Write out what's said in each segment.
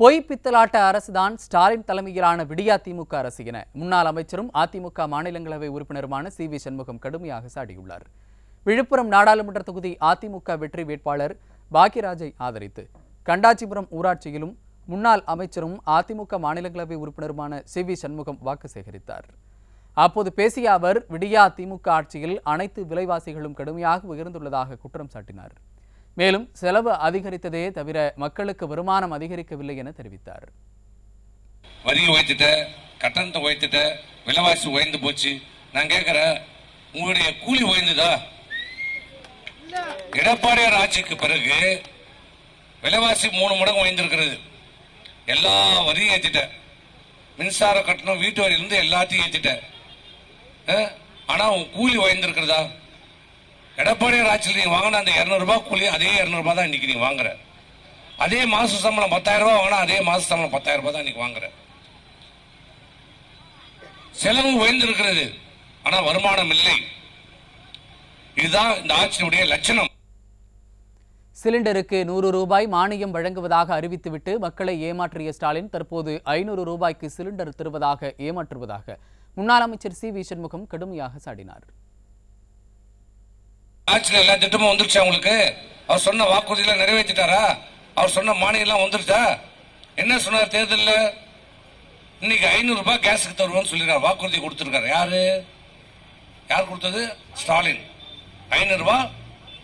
பொய் பித்தலாட்ட அரசுதான் ஸ்டாலின் தலைமையிலான விடியா திமுக அரசு என முன்னாள் அமைச்சரும் அதிமுக மாநிலங்களவை உறுப்பினருமான சி வி சண்முகம் கடுமையாக சாடியுள்ளார். விழுப்புரம் நாடாளுமன்ற தொகுதி அதிமுக வெற்றி வேட்பாளர் பாக்யராஜை ஆதரித்து கண்டாச்சிபுரம் ஊராட்சியிலும் முன்னாள் அமைச்சரும் அதிமுக மாநிலங்களவை உறுப்பினருமான சி வி சண்முகம் வாக்கு சேகரித்தார். அப்போது பேசிய அவர் விடியா திமுக ஆட்சியில் அனைத்து விலைவாசிகளும் கடுமையாக உயர்ந்துள்ளதாக குற்றம் சாட்டினார். மேலும் செலவு அதிகரித்ததே தவிர மக்களுக்கு வருமானம் அதிகரிக்கவில்லை என தெரிவித்தார். வரி உயர்த்திட்ட கட்டணத்தை உயர்த்திட்ட விலைவாசி உயர்ந்து போச்சு. நான் கேட்கிறேன் உங்களுடைய கூலி உயர்ந்ததா? எடப்பாடியார் ஆட்சிக்கு பிறகு விலைவாசி மூணு மடங்கு உயர்ந்திருக்கிறது. எல்லா வரியும் ஏத்திட்ட மின்சார கட்டணம் வீட்டு வரியிலிருந்து எல்லாத்தையும் ஏத்திட்ட ஆனா உன் கூலி உயர்ந்திருக்கிறதா? எடப்பாடியார் ஆட்சியில் நீங்கள் வாங்கின அந்த இரநூறுபா கூலி அதே இரநூறுபா தான் இன்றைக்கி நீங்கள் வாங்குற. அதே மாத சம்பளம் பத்தாயிரம் ரூபா வாங்கினா அதே மாத சம்பளம் பத்தாயிரம் ரூபாய் தான் இன்றைக்கி வாங்குற. செலவு உயர்ந்திருக்கிறது ஆனால் வருமானம் இல்லை. இதுதான் இந்த ஆட்சியினுடைய லட்சணம். சிலிண்டருக்கு நூறு ரூபாய் மானியம் வழங்குவதாக அறிவித்துவிட்டு மக்களை ஏமாற்றிய ஸ்டாலின் தற்போது ஐநூறு ரூபாய்க்கு சிலிண்டர் தருவதாக ஏமாற்றுவதாக. முன்னாள் அமைச்சர் சி வி சண்முகம் கடுமையாக சாடினார். ஆட்சியில் எல்லா திட்டமும் வந்துருச்சா உங்களுக்கு? அவர் சொன்ன வாக்குறுதியெல்லாம் நிறைவேற்றிட்டாரா? அவர் சொன்ன மானியெல்லாம் வந்துருச்சா? என்ன சொன்னார் தேர்தலில்? இன்னைக்கு ஐநூறு ரூபாய் கேஸுக்கு தருவோம்னு சொல்லிருக்காரு. வாக்குறுதி கொடுத்துருக்காரு. யாரு? யார் கொடுத்தது? ஸ்டாலின். ஐநூறு ரூபாய்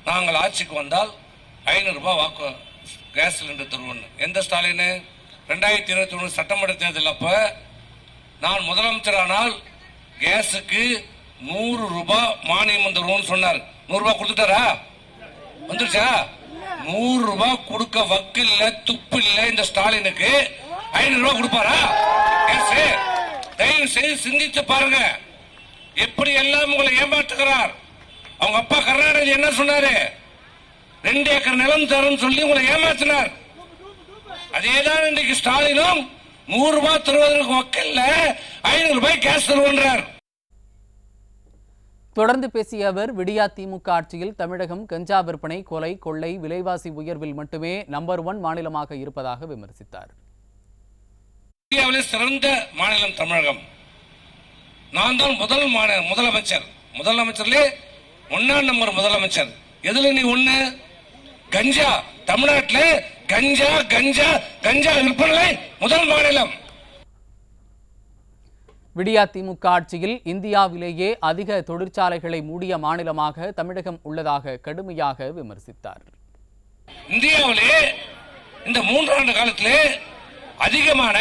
நாங்கள் ஆட்சிக்கு வந்தால் ஐநூறு ரூபாய் வாக்கு கேஸ் சிலிண்டர் தருவோம்னு. எந்த ஸ்டாலின்? ரெண்டாயிரத்தி இருபத்தி ஒன்று சட்டமன்ற தேர்தல் அப்போ நான் முதலமைச்சரானால் கேஸுக்கு நூறு ரூபாய் மானியம் தருவோம்னு சொன்னார். நூறு கொடுத்துட்டாரா? வந்துருச்சா? நூறு ரூபாய் கொடுக்க வக்கு இல்ல துப்பு இல்ல இந்த ஸ்டாலினுக்கு. ஐநூறு ரூபாய் கொடுப்பாரா தயவு செய்து சிந்தித்து பாருங்க. எப்படி எல்லாம் உங்களை ஏமாற்றுகிறார் அவங்க அப்பா கர்நாடகத்தில் என்ன சொன்னாரு? ரெண்டு ஏக்கர் நிலம் தரும் சொல்லி உங்களை ஏமாத்தினார். அதேதான் இன்றைக்கு ஸ்டாலினும் நூறு ரூபாய் தருவதற்கு வக்கல்ல ஐநூறு ரூபாய் கேஸ் தருவன்றார். தொடர்ந்து பேசிய அவர் விடியா திமுக ஆட்சியில் தமிழகம் கஞ்சா விற்பனை கொலை கொள்ளை விலைவாசி உயர்வில் மட்டுமே நம்பர் ஒன் மாநிலமாக இருப்பதாக விமர்சித்தார். இந்தியாவிலே சிறந்த மாநிலம் தமிழகம். நான் தான் முதல் மாநில முதலமைச்சர். முதலமைச்சர்லே ஒன்னாம் நம்பர் முதலமைச்சர். எதுல நீ ஒண்ணு? கஞ்சா. தமிழ்நாட்டில் கஞ்சா கஞ்சா கஞ்சா விற்பனை முதல் மாநிலம். விடியா திமுக ஆட்சியில் இந்தியாவிலேயே அதிக தொழிற்சாலைகளை மூடிய மாநிலமாக தமிழகம் உள்ளதாக கடுமையாக விமர்சித்தார். இந்தியாவிலே இந்த மூன்றாண்டு காலத்திலே அதிகமான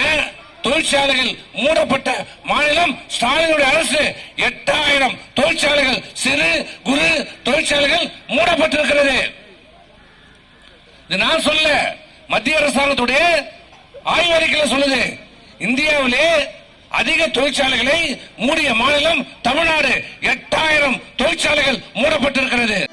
தொழிற்சாலைகள் மூடப்பட்ட மாநிலம் ஸ்டாலினுடைய அரசு எட்டாயிரம் தொழிற்சாலைகள் சிறு குறு தொழிற்சாலைகள் மூடப்பட்டிருக்கிறது. இது நான் சொல்ல மத்திய அரசாங்கத்துடைய ஆய்வறிக்கையில் சொல்லுது இந்தியாவிலே அதிக தொழிற்சாலைகளை மூடிய மாநிலம் தமிழ்நாடு. எட்டாயிரம் தொழிற்சாலைகள் மூடப்பட்டிருக்கிறது.